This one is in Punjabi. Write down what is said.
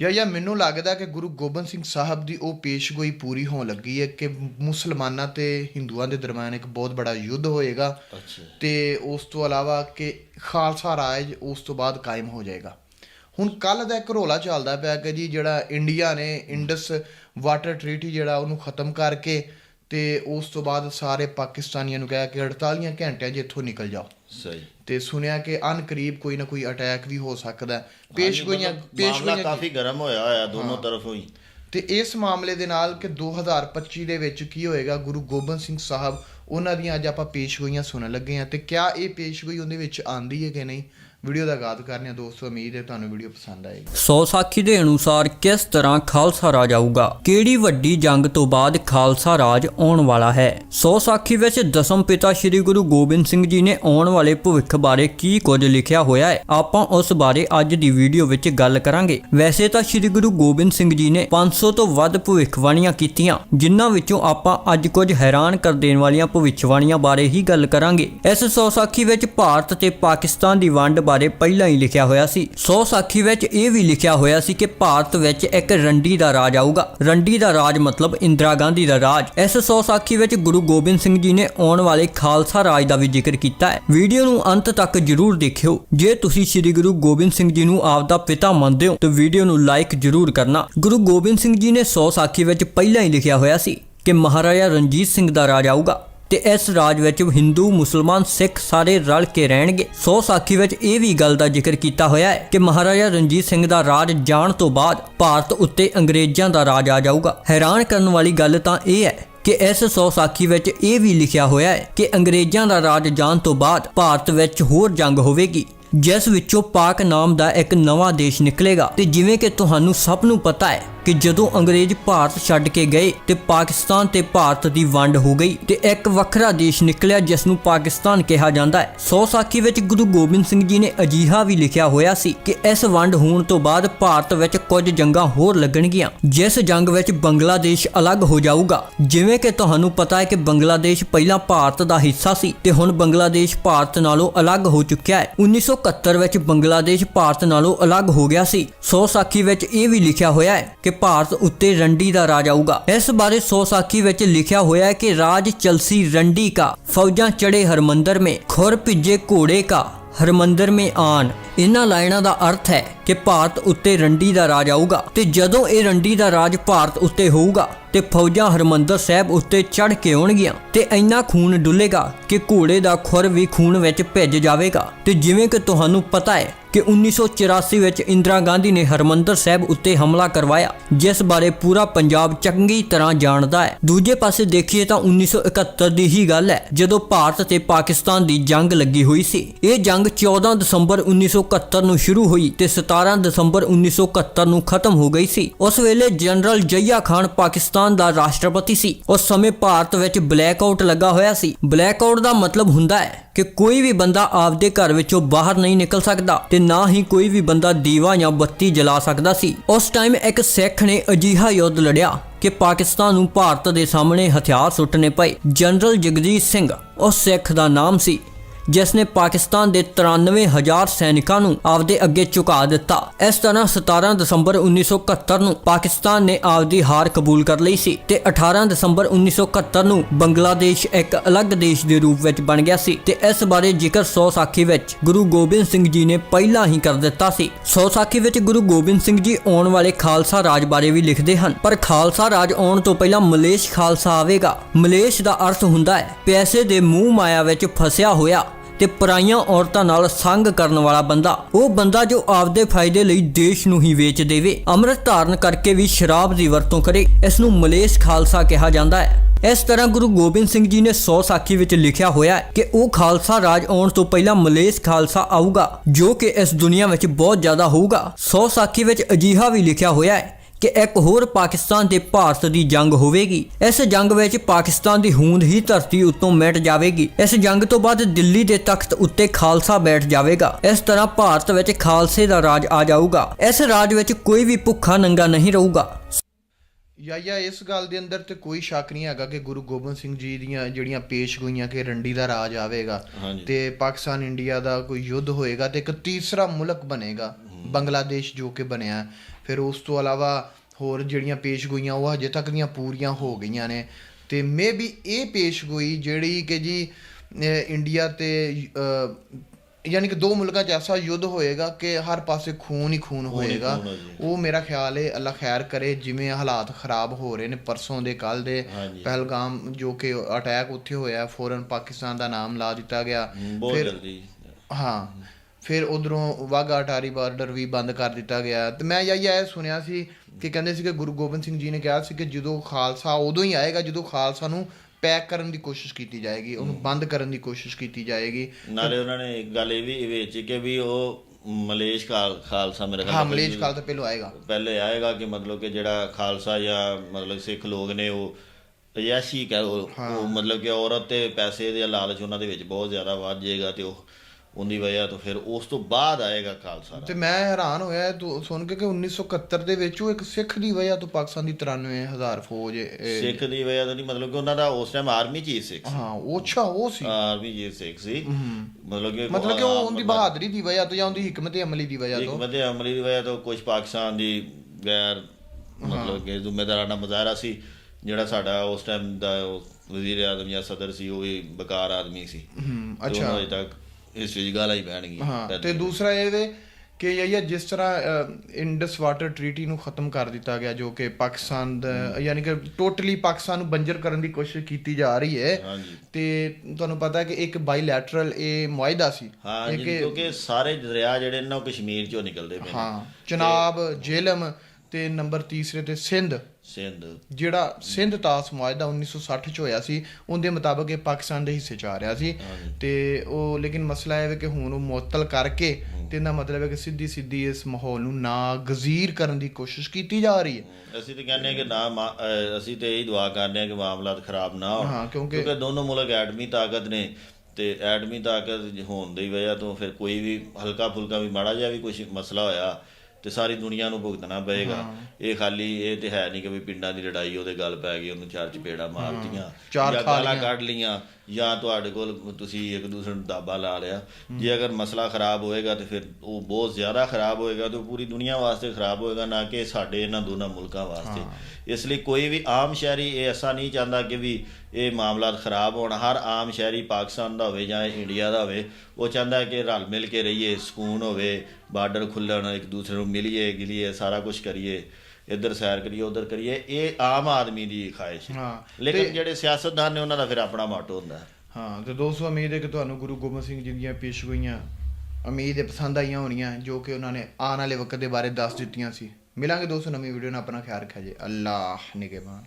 ਯਾ ਯਾ ਮੈਨੂੰ ਲੱਗਦਾ ਕਿ ਗੁਰੂ ਗੋਬਿੰਦ ਸਿੰਘ ਸਾਹਿਬ ਦੀ ਉਹ ਪੇਸ਼ਗੋਈ ਪੂਰੀ ਹੋਣ ਲੱਗੀ ਹੈ ਕਿ ਮੁਸਲਮਾਨਾਂ ਤੇ ਹਿੰਦੂਆਂ ਦੇ ਦਰਮਿਆਨ ਇੱਕ ਬਹੁਤ ਬੜਾ ਯੁੱਧ ਹੋਏਗਾ। ਤੇ ਉਸ ਤੋਂ ਇਲਾਵਾ ਕਿ ਖਾਲਸਾ ਰਾਜ ਉਸ ਤੋਂ ਬਾਅਦ ਕਾਇਮ ਹੋ ਜਾਏਗਾ। ਹੁਣ ਕੱਲ ਦਾ ਇੱਕ ਰੋਲਾ ਚੱਲਦਾ ਪਿਆ ਕਿ ਜੀ ਜਿਹੜਾ ਇੰਡੀਆ ਨੇ ਇੰਡਸ ਵਾਟਰ ਟ੍ਰੀਟੀ ਜਿਹੜਾ ਉਹਨੂੰ ਖਤਮ ਕਰਕੇ ਤੇ ਉਸ ਤੋਂ ਬਾਅਦ ਸਾਰੇ ਪਾਕਿਸਤਾਨੀਆਂ ਨੂੰ ਕਿਹਾ ਕਿ 48 ਘੰਟਿਆਂ 'ਚ ਇੱਥੋਂ ਨਿਕਲ ਜਾਓ। ਸਹੀ। ਤੇ ਸੁਣਿਆ ਕਿ ਅਨ ਕਰੀਬ ਕੋਈ ਨਾ ਕੋਈ ਅਟੈਕ ਵੀ ਹੋ ਸਕਦਾ ਹੈ। ਪੇਸ਼ਗੋਈਆਂ ਪੇਸ਼ਗੋਈਆਂ ਕਾਫੀ ਗਰਮ ਹੋਇਆ ਹੋਇਆ ਦੋਨੋਂ ਤਰਫੋਂ ਹੀ। ਤੇ ਇਸ ਮਾਮਲੇ ਦੇ ਨਾਲ ਕਿ 2025 ਦੇ ਵਿੱਚ ਕੀ ਹੋਏਗਾ ਗੁਰੂ ਗੋਬਿੰਦ ਸਿੰਘ ਸਾਹਿਬ ਉਹਨਾਂ ਦੀਆਂ ਅੱਜ ਆਪਾਂ ਪੇਸ਼ਗੋਈਆਂ ਸੁਣਨ ਲੱਗੇ ਆ ਤੇ ਕਿਆ ਇਹ ਪੇਸ਼ਗੋਈ ਉਹਦੇ ਵਿੱਚ ਆਂਦੀ ਹੈ ਕਿ ਨਹੀਂ? ਵੀਡੀਓ ਦਾ ਆਗਾਜ਼ ਕਰਨੇ ਆ ਦੋਸਤੋ, ਉਮੀਦ ਹੈ ਤੁਹਾਨੂੰ ਵੀਡੀਓ ਪਸੰਦ ਆਏਗੀ। ਸੌ ਸਾਖੀ ਦੇ ਅਨੁਸਾਰ ਕਿਸ ਤਰ੍ਹਾਂ ਖਾਲਸਾ ਰਾਜ ਆਊਗਾ? ਕਿਹੜੀ ਵੱਡੀ ਜੰਗ ਤੋਂ ਬਾਅਦ ਖਾਲਸਾ ਰਾਜ ਆਉਣ ਵਾਲਾ ਹੈ? ਸੌ ਸਾਖੀ ਵਿੱਚ ਦਸਮ ਪਿਤਾ ਸ੍ਰੀ ਗੁਰੂ ਗੋਬਿੰਦ ਸਿੰਘ ਜੀ ਨੇ ਆਉਣ ਵਾਲੇ ਭਵਿੱਖ ਬਾਰੇ ਕੀ ਕੁਝ ਲਿਖਿਆ ਹੋਇਆ ਹੈ? ਆਪਾਂ ਉਸ ਬਾਰੇ ਅੱਜ ਦੀ ਵੀਡੀਓ ਵਿੱਚ ਗੱਲ ਕਰਾਂਗੇ। ਵੈਸੇ ਤਾਂ ਸ੍ਰੀ ਗੁਰੂ ਗੋਬਿੰਦ ਸਿੰਘ ਜੀ ਨੇ 500 ਤੋਂ ਵੱਧ ਭਵਿੱਖਬਾਣੀਆਂ ਕੀਤੀਆਂ, ਜਿਨ੍ਹਾਂ ਵਿੱਚੋਂ ਆਪਾਂ ਅੱਜ ਕੁਝ ਹੈਰਾਨ ਕਰ ਦੇਣ ਵਾਲੀਆਂ ਭਵਿੱਖਬਾਣੀਆਂ ਬਾਰੇ ਹੀ ਗੱਲ ਕਰਾਂਗੇ। ਇਸ ਸੌ ਸਾਖੀ ਵਿੱਚ ਭਾਰਤ ਤੇ ਪਾਕਿਸਤਾਨ ਦੀ ਵੰਡ ਬਾਰੇ ਪਹਿਲਾਂ ਹੀ ਲਿਖਿਆ ਹੋਇਆ ਸੀ। ਸੌ ਸਾਖੀ ਵਿੱਚ ਇਹ ਵੀ ਲਿਖਿਆ ਹੋਇਆ ਸੀ ਕਿ ਭਾਰਤ ਵਿੱਚ ਇੱਕ ਰੰਡੀ ਦਾ ਰਾਜ ਆਊਗਾ। ਰੰਡੀ ਦਾ ਰਾਜ ਮਤਲਬ ਇੰਦਰਾ ਗਾਂਧੀ ਦਾ ਰਾਜ। ਇਸ ਸੌ ਸਾਖੀ ਵਿੱਚ ਗੁਰੂ ਗੋਬਿੰਦ ਸਿੰਘ ਜੀ ਨੇ ਆਉਣ ਵਾਲੇ ਖਾਲਸਾ ਰਾਜ ਦਾ ਵੀ ਜ਼ਿਕਰ ਕੀਤਾ ਹੈ। ਵੀਡੀਓ ਨੂੰ ਅੰਤ ਤੱਕ ਜਰੂਰ ਦੇਖਿਓ। ਜੇ ਤੁਸੀਂ ਸ੍ਰੀ ਗੁਰੂ ਗੋਬਿੰਦ ਸਿੰਘ ਜੀ ਨੂੰ ਆਪ ਦਾ ਪਿਤਾ ਮੰਨਦੇ ਹੋ, ਤਾਂ ਵੀਡੀਓ ਨੂੰ ਲਾਈਕ ਜਰੂਰ ਕਰਨਾ। ਗੁਰੂ ਗੋਬਿੰਦ ਸਿੰਘ ਜੀ ਨੇ ਸੌ ਸਾਖੀ ਵਿੱਚ ਪਹਿਲਾਂ ਹੀ ਲਿਖਿਆ ਹੋਇਆ ਸੀ ਕਿ ਮਹਾਰਾਜਾ ਰਣਜੀਤ ਸਿੰਘ ਦਾ ਰਾਜ ਆਊਗਾ। ਤੇ ਇਸ ਰਾਜ ਵਿੱਚ ਹਿੰਦੂ, ਮੁਸਲਮਾਨ, ਸਿੱਖ ਸਾਰੇ ਰਲ ਕੇ ਰਹਿਣਗੇ। ਸੋ ਸਾਖੀ ਵਿੱਚ ਇਹ ਵੀ ਗੱਲ ਦਾ ਜ਼ਿਕਰ ਕੀਤਾ ਹੋਇਆ ਹੈ ਕਿ ਮਹਾਰਾਜਾ ਰਣਜੀਤ ਸਿੰਘ ਦਾ ਰਾਜ ਜਾਣ ਤੋਂ ਬਾਅਦ ਭਾਰਤ ਉੱਤੇ ਅੰਗਰੇਜ਼ਾਂ ਦਾ ਰਾਜ ਆ ਜਾਊਗਾ। ਹੈਰਾਨ ਕਰਨ ਵਾਲੀ ਗੱਲ ਤਾਂ ਇਹ ਹੈ ਕਿ ਇਸ ਸੌ ਸਾਖੀ ਵਿੱਚ ਇਹ ਵੀ ਲਿਖਿਆ ਹੋਇਆ ਹੈ ਕਿ ਅੰਗਰੇਜ਼ਾਂ ਦਾ ਰਾਜ ਜਾਣ ਤੋਂ ਬਾਅਦ ਭਾਰਤ ਵਿੱਚ ਹੋਰ ਜੰਗ ਹੋਵੇਗੀ, ਜਿਸ ਵਿੱਚੋਂ ਪਾਕ ਨਾਮ ਦਾ ਇੱਕ ਨਵਾਂ ਦੇਸ਼ ਨਿਕਲੇਗਾ। ਤੇ ਜਿਵੇਂ ਕਿ ਤੁਹਾਨੂੰ ਸਭ ਨੂੰ ਪਤਾ ਹੈ ਕਿ ਜਦੋਂ ਅੰਗਰੇਜ਼ ਭਾਰਤ ਛੱਡ ਕੇ ਗਏ ਤੇ ਪਾਕਿਸਤਾਨ ਤੇ ਭਾਰਤ ਦੀ ਵੰਡ ਹੋ ਗਈ ਤੇ ਇੱਕ ਵੱਖਰਾ ਦੇਸ਼ ਨਿਕਲਿਆ ਜਿਸ ਨੂੰ ਪਾਕਿਸਤਾਨ ਕਿਹਾ ਜਾਂਦਾ ਹੈ। ਸੌ ਸਾਖੀ ਵਿੱਚ ਗੁਰੂ ਗੋਬਿੰਦ ਸਿੰਘ ਜੀ ਨੇ ਅਜੀਹਾ ਵੀ ਲਿਖਿਆ ਹੋਇਆ ਸੀ ਕਿ ਇਸ ਵੰਡ ਹੋਣ ਤੋਂ ਬਾਅਦ ਭਾਰਤ ਵਿੱਚ ਕੁਝ ਜੰਗਾਂ ਹੋਰ ਲੱਗਣਗੀਆਂ, ਜਿਸ ਜੰਗ ਵਿੱਚ ਬੰਗਲਾਦੇਸ਼ ਅਲੱਗ ਹੋ ਜਾਊਗਾ। ਜਿਵੇਂ ਕਿ ਤੁਹਾਨੂੰ ਪਤਾ ਹੈ ਕਿ ਬੰਗਲਾਦੇਸ਼ ਪਹਿਲਾਂ ਭਾਰਤ ਦਾ ਹਿੱਸਾ ਸੀ ਤੇ ਹੁਣ ਬੰਗਲਾਦੇਸ਼ ਭਾਰਤ ਨਾਲੋਂ ਅਲੱਗ ਹੋ ਚੁੱਕਿਆ ਹੈ। 1971 ਵਿੱਚ ਬੰਗਲਾਦੇਸ਼ ਭਾਰਤ ਨਾਲੋਂ ਅਲੱਗ ਹੋ ਗਿਆ ਸੀ। ਸੌ ਸਾਖੀ ਵਿੱਚ ਇਹ ਵੀ ਲਿਖਿਆ ਹੋਇਆ ਹੈ ਕਿ ਭਾਰਤ ਉੱਤੇ ਰੰਡੀ ਦਾ ਰਾਜ ਆਊਗਾ। ਇਸ ਬਾਰੇ ਸੌ ਸਾਖੀ ਵਿੱਚ ਲਿਖਿਆ ਹੋਇਆ ਹੈ ਕਿ ਰਾਜ ਚਲਸੀ ਰੰਡੀ ਕਾ, ਫੌਜਾਂ ਚੜੇ ਹਰਮੰਦਰ ਮੇ, ਖੁਰ ਭਿੱਜੇ ਘੋੜੇ ਕਾ, ਹਰਮੰਦਰ ਮੇ ਆਨ ਇਹਨਾਂ ਲਾਈਨਾਂ ਦਾ ਅਰਥ ਹੈ ਕਿ ਭਾਰਤ ਉੱਤੇ ਰੰਡੀ ਦਾ ਰਾਜ ਆਊਗਾ ਤੇ ਜਦੋਂ ਇਹ ਰੰਡੀ ਦਾ ਰਾਜ ਭਾਰਤ ਉੱਤੇ ਹੋਊਗਾ ਤੇ ਫੌਜਾਂ ਹਰਮੰਦਰ ਸਾਹਿਬ ਉੱਤੇ ਚੜ ਕੇ ਆਉਣਗੀਆਂ ਤੇ ਇੰਨਾ ਖੂਨ ਡੁੱਲੇਗਾ ਕਿ ਘੋੜੇ ਦਾ ਖੁਰ ਵੀ ਖੂਨ ਵਿੱਚ ਭਿੱਜ ਜਾਵੇਗਾ। ਤੇ ਜਿਵੇਂ ਕਿ ਤੁਹਾਨੂੰ ਪਤਾ ਹੈ ਕਿ 1984 ਵਿੱਚ ਇੰਦਰਾ ਗਾਂਧੀ ਨੇ ਹਰਮੰਦਰ ਸਾਹਿਬ ਉੱਤੇ ਹਮਲਾ ਕਰਵਾਇਆ, ਜਿਸ ਬਾਰੇ ਪੂਰਾ ਪੰਜਾਬ ਚੰਗੀ ਤਰ੍ਹਾਂ ਜਾਣਦਾ ਹੈ। ਦੂਜੇ ਪਾਸੇ ਦੇਖੀਏ ਤਾਂ 1971 ਦੀ ਹੀ ਗੱਲ ਹੈ, ਜਦੋਂ ਭਾਰਤ ਤੇ ਪਾਕਿਸਤਾਨ ਦੀ ਜੰਗ ਲੱਗੀ ਹੋਈ ਸੀ। ਇਹ ਜੰਗ 14 ਦਸੰਬਰ 1971 ਨੂੰ ਸ਼ੁਰੂ ਹੋਈ ਤੇ 17 ਦਸੰਬਰ 1971 ਨੂੰ ਖਤਮ ਹੋ ਗਈ ਸੀ। ਉਸ ਵੇਲੇ ਜਨਰਲ ਜਈਆ ਖਾਨ ਪਾਕਿਸਤਾਨ ਦਾ ਰਾਸ਼ਟਰਪਤੀ ਸੀ। ਉਸ ਸਮੇਂ ਭਾਰਤ ਵਿੱਚ ਬਲੈਕ ਆਊਟ ਲੱਗਾ ਹੋਇਆ ਸੀ। ਬਲੈਕ ਆਊਟ ਦਾ ਮਤਲਬ ਹੁੰਦਾ ਹੈ ਕਿ ਕੋਈ ਵੀ ਬੰਦਾ ਆਪਦੇ ਘਰ ਵਿੱਚੋਂ ਬਾਹਰ ਨਹੀਂ ਨਿਕਲ ਸਕਦਾ ਤੇ ਨਾ ਹੀ ਕੋਈ ਵੀ ਬੰਦਾ ਦੀਵਾ ਜਾਂ ਬੱਤੀ ਜਲਾ ਸਕਦਾ ਸੀ। ਉਸ ਟਾਈਮ ਇੱਕ ਸਿੱਖ ਨੇ ਅਜੀਹਾ ਯੁੱਧ ਲੜਿਆ ਕਿ ਪਾਕਿਸਤਾਨ ਨੂੰ ਭਾਰਤ ਦੇ ਸਾਹਮਣੇ ਹਥਿਆਰ ਸੁੱਟਣੇ ਪਏ। ਜਨਰਲ ਜਗਜੀਤ ਸਿੰਘ, ਉਸ ਸਿੱਖ ਦਾ ਨਾਮ ਸੀ। ਜਿਸ ਨੇ ਪਾਕਿਸਤਾਨ ਦੇ 93000 ਸੈਨਿਕਾਂ ਨੂੰ ਆਪਦੇ ਅੱਗੇ ਝੁਕਾ ਦਿੱਤਾ। ਇਸ ਤਰ੍ਹਾਂ 17 ਦਸੰਬਰ 1971 ਨੂੰ ਪਾਕਿਸਤਾਨ ਨੇ ਆਪਦੀ ਹਾਰ ਕਬੂਲ ਕਰ ਲਈ ਸੀ ਤੇ 18 ਦਸੰਬਰ 1971 ਨੂੰ ਬੰਗਲਾਦੇਸ਼ ਇੱਕ ਅਲੱਗ ਦੇਸ਼ ਦੇ ਰੂਪ ਵਿੱਚ ਬਣ ਗਿਆ ਸੀ ਤੇ ਇਸ ਬਾਰੇ ਜ਼ਿਕਰ ਸੌ ਸਾਖੀ ਵਿੱਚ ਗੁਰੂ ਗੋਬਿੰਦ ਸਿੰਘ ਜੀ ਨੇ ਪਹਿਲਾਂ ਹੀ ਕਰ ਦਿੱਤਾ ਸੀ। ਸੌ ਸਾਖੀ ਵਿੱਚ ਗੁਰੂ ਗੋਬਿੰਦ ਸਿੰਘ ਜੀ ਆਉਣ ਵਾਲੇ ਖਾਲਸਾ ਰਾਜ ਬਾਰੇ ਵੀ ਲਿਖਦੇ ਹਨ। ਪਰ ਖਾਲਸਾ ਰਾਜ ਆਉਣ ਤੋਂ ਪਹਿਲਾਂ ਮਲੇਸ਼ ਖਾਲਸਾ ਆਵੇਗਾ। ਮਲੇਸ਼ ਦਾ ਅਰਥ ਹੁੰਦਾ ਹੈ ਪੈਸੇ ਦੇ ਮੂੰਹ ਮਾਇਆ ਵਿੱਚ ਫਸਿਆ ਹੋਇਆ। ਤੇ ਪਰਾਈਆਂ ਔਰਤਾਂ ਨਾਲ ਸੰਗ ਕਰਨ ਵਾਲਾ ਬੰਦਾ। ਉਹ ਬੰਦਾ ਜੋ ਆਪਦੇ ਫਾਇਦੇ ਲਈ ਦੇਸ਼ ਨੂੰ ਹੀ ਵੇਚ ਦੇਵੇ, ਅੰਮ੍ਰਿਤ ਧਾਰਨ ਕਰਕੇ ਵੀ ਸ਼ਰਾਬ ਦੀ ਵਰਤੋਂ ਕਰੇ ਇਸ ਨੂੰ ਮਲੇਸ਼ ਖਾਲਸਾ ਕਿਹਾ ਜਾਂਦਾ ਹੈ। ਇਸ ਤਰ੍ਹਾਂ ਗੁਰੂ ਗੋਬਿੰਦ ਸਿੰਘ ਜੀ ਨੇ ਸੌ ਸਾਖੀ ਵਿੱਚ ਲਿਖਿਆ ਹੋਇਆ ਹੈ ਕਿ ਉਹ ਖਾਲਸਾ ਰਾਜ ਆਉਣ ਤੋਂ ਪਹਿਲਾਂ ਮਲੇਸ਼ ਖਾਲਸਾ ਆਊਗਾ, ਜੋ ਕਿ ਇਸ ਦੁਨੀਆ ਵਿੱਚ ਬਹੁਤ ਜ਼ਿਆਦਾ ਹੋਊਗਾ। ਸੌ ਸਾਖੀ ਵਿੱਚ ਅਜੀਹਾ ਵੀ ਲਿਖਿਆ ਹੋਇਆ ਹੈ ਕਿ ਇੱਕ ਹੋਰ ਪਾਕਿਸਤਾਨ ਤੇ ਭਾਰਤ ਦੀ ਜੰਗ ਹੋਵੇਗੀ। ਇਸ ਜੰਗ ਵਿੱਚ ਪਾਕਿਸਤਾਨ ਦੀ ਹੋਂਦ ਹੀ ਧਰਤੀ ਉੱਤੋਂ ਮਿਟ ਜਾਵੇਗੀ। ਇਸ ਜੰਗ ਤੋਂ ਬਾਅਦ ਦਿੱਲੀ ਦੇ ਤਖਤ ਉੱਤੇ ਖਾਲਸਾ ਬੈਠ ਜਾਵੇਗਾ। ਇਸ ਤਰ੍ਹਾਂ ਭਾਰਤ ਵਿੱਚ ਖਾਲਸੇ ਦਾ ਰਾਜ ਆ ਜਾਊਗਾ। ਇਸ ਰਾਜ ਵਿੱਚ ਕੋਈ ਵੀ ਭੁੱਖਾ ਨੰਗਾ ਨਹੀਂ ਰਹੂਗਾ। ਯਾ ਯਾ ਇਸ ਗੱਲ ਦੇ ਅੰਦਰ ਤੇ ਕੋਈ ਸ਼ੱਕ ਨਹੀਂ ਹੈਗਾ ਕਿ ਗੁਰੂ ਗੋਬਿੰਦ ਸਿੰਘ ਜੀ ਦੀਆਂ ਜਿਹੜੀਆਂ ਪੇਸ਼ਗੋਈਆਂ ਕਿ ਰੰਡੀ ਦਾ ਰਾਜ ਆਵੇਗਾ। ਤੇ ਪਾਕਿਸਤਾਨ ਇੰਡੀਆ ਦਾ ਕੋਈ ਯੁੱਧ ਹੋਏਗਾ ਤੇ ਇੱਕ ਤੀਸਰਾ ਮੁਲਕ ਬਣੇਗਾ। ਬੰਗਲਾਦੇਸ਼ ਜੋ ਕਿ ਬਣਿਆ। ਫਿਰ ਉਸ ਤੋਂ ਇਲਾਵਾ ਹੋਰ ਜਿਹੜੀਆਂ ਪੇਸ਼ਗੋਈਆਂ ਉਹ ਹਜੇ ਤੱਕ ਦੀਆਂ ਪੂਰੀਆਂ ਹੋ ਗਈਆਂ ਨੇ। ਤੇ ਮੇਬੀ ਇਹ ਪੇਸ਼ਗੋਈ ਜਿਹੜੀ ਕਿ ਜੀ ਇੰਡੀਆ ਤੇ ਯਾਨੀ ਕਿ ਦੋ ਮੁਲਕਾਂ 'ਚ ਐਸਾ ਯੁੱਧ ਹੋਏਗਾ ਕਿ ਹਰ ਪਾਸੇ ਖੂਨ ਹੀ ਖੂਨ ਹੋਏਗਾ। ਉਹ ਮੇਰਾ ਖਿਆਲ ਹੈ ਅੱਲਾ ਖੈਰ ਕਰੇ ਜਿਵੇਂ ਹਾਲਾਤ ਖਰਾਬ ਹੋ ਰਹੇ ਨੇ ਪਰਸੋਂ ਦੇ ਕੱਲ ਦੇ। ਪਹਿਲਗਾਮ ਜੋ ਕਿ ਅਟੈਕ ਉੱਥੇ ਹੋਇਆ ਫੌਰਨ ਪਾਕਿਸਤਾਨ ਦਾ ਨਾਮ ਲਾ ਦਿੱਤਾ ਗਿਆ। ਜਲਦੀ। ਹਾਂ। ਫਿਰ ਉਧਰੋਂ ਵਾਗਾ ਅਟਾਰੀ ਬਾਰਡਰ ਵੀ ਬੰਦ ਕਰ ਦਿੱਤਾ ਗਿਆ। ਤੇ ਮੈਂ ਯਾਈ ਇਹ ਸੁਣਿਆ ਸੀ ਕਿ ਕਹਿੰਦੇ ਸੀ ਕਿ ਗੁਰੂ ਗੋਬਿੰਦ ਸਿੰਘ ਜੀ ਨੇ ਕਿਹਾ ਸੀ ਕਿ ਜਦੋਂ ਖਾਲਸਾ ਉਦੋਂ ਹੀ ਆਏਗਾ ਜਦੋਂ ਖਾਲਸਾ ਨੂੰ ਪੈਕ ਕਰਨ ਦੀ ਕੋਸ਼ਿਸ਼ ਕੀਤੀ ਜਾਏਗੀ ਉਹਨੂੰ ਬੰਦ ਕਰਨ ਦੀ ਕੋਸ਼ਿਸ਼ ਕੀਤੀ ਜਾਏਗੀ। ਨਾਲੇ ਉਹਨਾਂ ਨੇ ਇੱਕ ਗੱਲ ਇਹ ਵੀ ਵਿੱਚ ਕਿ ਵੀ ਉਹ ਮਲੇਸ਼ ਖਾਲ ਖਾਲਸਾ ਮੇਰੇ ਖਿਆਲ ਹਾਂ ਮਲੇਸ਼ ਕਾਲ ਤੋਂ ਪਹਿਲਾਂ ਆਏਗਾ। ਪਹਿਲੇ ਆਏਗਾ ਕਿ ਮਤਲਬ ਕਿ ਜਿਹੜਾ ਖਾਲਸਾ ਜਾਂ ਮਤਲਬ ਸਿੱਖ ਲੋਕ ਨੇ ਉਹ ਅਯਾਸ਼ੀ ਕਹ ਉਹ ਉਹ ਮਤਲਬ ਕਿ ਔਰਤ ਤੇ ਪੈਸੇ ਦੇ ਲਾਲਚ ਉਹਨਾਂ ਦੇ ਵਿੱਚ ਬਹੁਤ ਜ਼ਿਆਦਾ ਵੱਧ ਜਾਏਗਾ ਤੇ ਉਹ ਉਹਦੀ ਵਜ੍ਹਾ ਤੋਂ ਫਿਰ ਉਸ ਤੋਂ ਬਾਅਦ ਆਏਗਾ ਖਾਲਸਾ। ਤੇ ਮੈਂ ਹੈਰਾਨ ਹੋਇਆ ਤੂੰ ਸੁਣ ਕੇ ਕਿ 1971 ਦੇ ਵਿੱਚ ਉਹ ਇੱਕ ਸਿੱਖ ਦੀ ਵਜ੍ਹਾ ਤੋਂ ਪਾਕਿਸਤਾਨ ਦੀ 93000 ਫੌਜ ਸਿੱਖ ਦੀ ਵਜ੍ਹਾ ਤੋਂ ਨਹੀਂ ਮਤਲਬ ਕਿ ਉਹਨਾਂ ਦਾ ਉਸ ਟਾਈਮ ਆਰਮੀ ਚੀਫ ਸਿੱਖ ਸੀ। ਹਾਂ ਉਹ ਅੱਛਾ ਉਹ ਸੀ। ਆਰਮੀ ਚੀਫ ਸਿੱਖ ਸੀ। ਮਤਲਬ ਕਿ ਮਤਲਬ ਕਿ ਉਹ ਉਹਦੀ ਬਹਾਦਰੀ ਦੀ ਵਜ੍ਹਾ ਤੋਂ ਜਾਂ ਉਹਦੀ ਹਕਮਤ ਅਮਲੀ ਦੀ ਵਜ੍ਹਾ ਤੋਂ। ਵਧੇ ਅਮਲੀ ਦੀ ਵਜ੍ਹਾ ਤੋਂ ਕੁਝ ਪਾਕਿਸਤਾਨ ਦੀ ਗੈਰ ਮਤਲਬ ਕਿ ਜ਼ਿੰਮੇਦਾਰਾਨਾ ਮੁਜ਼ਾਹਰਾ ਸੀ ਜਿਹੜਾ ਸਾਡਾ ਉਸ ਟਾਈਮ ਦਾ ਵਜ਼ੀਰ ਆਜ਼ਮ ਜਾਂ ਸਦਰ ਸੀ ਉਹ ਵੀ ਬੇਕਾਰ ਆਦਮੀ ਸੀ। ਅੱਛਾ। ਅਜੇ ਤੱਕ ਇਸ ਵਿੱਚ ਗਾਲਾਂ ਹੀ ਪੈਣਗੀਆਂ ਹਾਂ ਤੇ ਦੂਸਰਾ ਇਹ ਵੇ ਕਿ ਇਹ ਜਿਸ ਤਰ੍ਹਾਂ ਇੰਡਸ ਵਾਟਰ ਟ੍ਰੀਟੀ ਨੂੰ ਖਤਮ ਕਰ ਦਿੱਤਾ ਗਿਆ ਜੋ ਕਿ ਪਾਕਿਸਤਾਨ ਦਾ ਯਾਨੀ ਕਿ ਟੋਟਲੀ ਪਾਕਿਸਤਾਨ ਨੂੰ ਬੰਜਰ ਕਰਨ ਦੀ ਕੋਸ਼ਿਸ਼ ਕੀਤੀ ਜਾ ਰਹੀ ਹੈ। ਤੇ ਤੁਹਾਨੂੰ ਪਤਾ ਹੈ ਕਿ ਇੱਕ ਬਾਈਲੈਟਰਲ ਇਹ ਮੁਆਇਦਾ ਸੀ ਇਹ ਕਿਉਂਕਿ ਸਾਰੇ ਦਰਿਆ ਜਿਹੜੇ ਨੇ ਉਹ ਕਸ਼ਮੀਰ ਚੋਂ ਨਿਕਲਦੇ ਪਏ ਹਾਂ ਚਨਾਬ ਜੇਲਮ ਤੇ ਨੰਬਰ ਤੀਸਰੇ ਤੇ ਸਿੰਧ। ਸਿੰਧ। ਜਿਹੜਾ ਸਿੰਧ ਤਾਸ ਮੁਆਹਿਦਾ 1960 ਚ ਹੋਇਆ ਸੀ ਉਹਦੇ ਮੁਤਾਬਕ ਇਹ ਪਾਕਿਸਤਾਨ ਦੇ ਹਿੱਸੇ ਚ ਆ ਰਿਹਾ ਸੀ। ਤੇ ਉਹ ਲੇਕਿਨ ਮਸਲਾ ਇਹ ਹੈ ਕਿ ਹੁਣ ਉਹ ਮੁਅੱਤਲ ਕਰਕੇ ਤੇ ਇਹਦਾ ਮਤਲਬ ਹੈ ਕਿ ਸਿੱਧੀ ਸਿੱਧੀ ਇਸ ਮਾਹੌਲ ਨੂੰ ਨਾਗਜ਼ੀਰ ਕਰਨ ਦੀ ਕੋਸ਼ਿਸ਼ ਕੀਤੀ ਜਾ ਰਹੀ ਹੈ। ਅਸੀਂ ਤੇ ਕਹਿੰਦੇ ਹਾਂ ਕਿ ਨਾ ਅਸੀਂ ਤੇ ਇਹੀ ਦੁਆ ਕਰਦੇ ਹਾਂ ਕਿ ਮਾਮਲਾਤ ਖਰਾਬ ਨਾ ਹੋਣ। ਹਾਂ, ਕਿਉਂਕਿ- ਦੋਨੋਂ ਮੁਲਕ ਐਟਮੀ ਤਾਕਤ ਨੇ ਤੇ ਐਟਮੀ ਤਾਕਤ ਹੋਣ ਦੀ ਵਜ੍ਹਾ ਤੋਂ ਫਿਰ ਕੋਈ ਵੀ ਹਲਕਾ ਫੁਲਕਾ ਵੀ ਮਾੜਾ ਜਿਹਾ ਵੀ ਕੁਝ ਮਸਲਾ ਹੋਇਆ ਤੇ ਸਾਰੀ ਦੁਨੀਆ ਨੂੰ ਭੁਗਤਣਾ ਪਏਗਾ। ਇਹ ਖਾਲੀ ਇਹ ਤੇ ਹੈ ਨਹੀਂ ਕਿ ਵੀ ਪਿੰਡਾਂ ਦੀ ਲੜਾਈ ਉਹਦੇ ਗੱਲ ਪੈ ਗਈ ਉਹਨੂੰ ਚਾਰ ਚਪੇੜਾ ਮਾਰਤੀਆਂ ਜਾਂ ਗਾਲਾਂ। ਕੱਢ ਲੀਆਂ ਜਾਂ ਤੁਹਾਡੇ ਕੋਲ ਤੁਸੀਂ ਇੱਕ ਦੂਸਰੇ ਨੂੰ ਦਾਬਾ ਲਾ ਲਿਆ। ਜੇ ਅਗਰ ਮਸਲਾ ਖਰਾਬ ਹੋਏਗਾ ਤੇ ਫਿਰ ਉਹ ਬਹੁਤ ਜ਼ਿਆਦਾ ਖਰਾਬ ਹੋਏਗਾ ਤੇ ਪੂਰੀ ਦੁਨੀਆ ਵਾਸਤੇ ਖਰਾਬ ਹੋਏਗਾ ਨਾ ਕਿ ਸਾਡੇ ਇਹਨਾਂ ਦੋਨਾਂ ਮੁਲਕਾਂ ਵਾਸਤੇ। ਇਸ ਲਈ ਕੋਈ ਵੀ ਆਮ ਸ਼ਹਿਰੀ ਇਹ ਐਸਾ ਨਹੀਂ ਚਾਹੁੰਦਾ ਕਿ ਵੀ ਇਹ ਮਾਮਲਾਤ ਖਰਾਬ ਹੋਣ। ਹਰ ਆਮ ਸ਼ਹਿਰੀ ਪਾਕਿਸਤਾਨ ਦਾ ਹੋਵੇ ਜਾਂ ਇੰਡੀਆ ਦਾ ਹੋਵੇ ਉਹ ਚਾਹੁੰਦਾ ਹੈ ਕਿ ਰਲ ਮਿਲ ਕੇ ਰਹੀਏ ਸਕੂਨ ਹੋਵੇ ਬਾਰਡਰ ਖੁੱਲਣ ਇੱਕ ਦੂਸਰੇ ਨੂੰ ਮਿਲੀਏ ਗਿਲੀਏ ਸਾਰਾ ਕੁਝ ਕਰੀਏ ਇੱਧਰ ਸੈਰ ਕਰੀਏ ਉਧਰ ਕਰੀਏ ਇਹ ਆਮ ਆਦਮੀ ਦੀ ਖਾਹਿਸ਼ ਹੈ। ਹਾਂ ਲੇਕਿਨ ਜਿਹੜੇ ਸਿਆਸਤਦਾਨ ਨੇ ਉਹਨਾਂ ਦਾ ਫਿਰ ਆਪਣਾ ਮਾਟੋ ਹੁੰਦਾ ਹੈ। ਹਾਂ ਤੇ ਦੋਸਤੋ ਉਮੀਦ ਹੈ ਕਿ ਤੁਹਾਨੂੰ ਗੁਰੂ ਗੋਬਿੰਦ ਸਿੰਘ ਜੀ ਦੀਆਂ ਪੇਸ਼ਗੋਈਆਂ ਉਮੀਦ ਹੈ ਪਸੰਦ ਆਈਆਂ ਹੋਣੀਆਂ ਜੋ ਕਿ ਉਹਨਾਂ ਨੇ ਆਉਣ ਵਾਲੇ ਵਕਤ ਦੇ ਬਾਰੇ ਦੱਸ ਦਿੱਤੀਆਂ ਸੀ। ਮਿਲਾਂਗੇ ਦੋਸਤੋ ਨਵੀਂ ਵੀਡੀਓ ਨਾਲ ਆਪਣਾ ਖਿਆਲ ਰੱਖਿਆ ਜੀ। ਅੱਲਾਹ ਨਿਗਹਿਬਾਨ।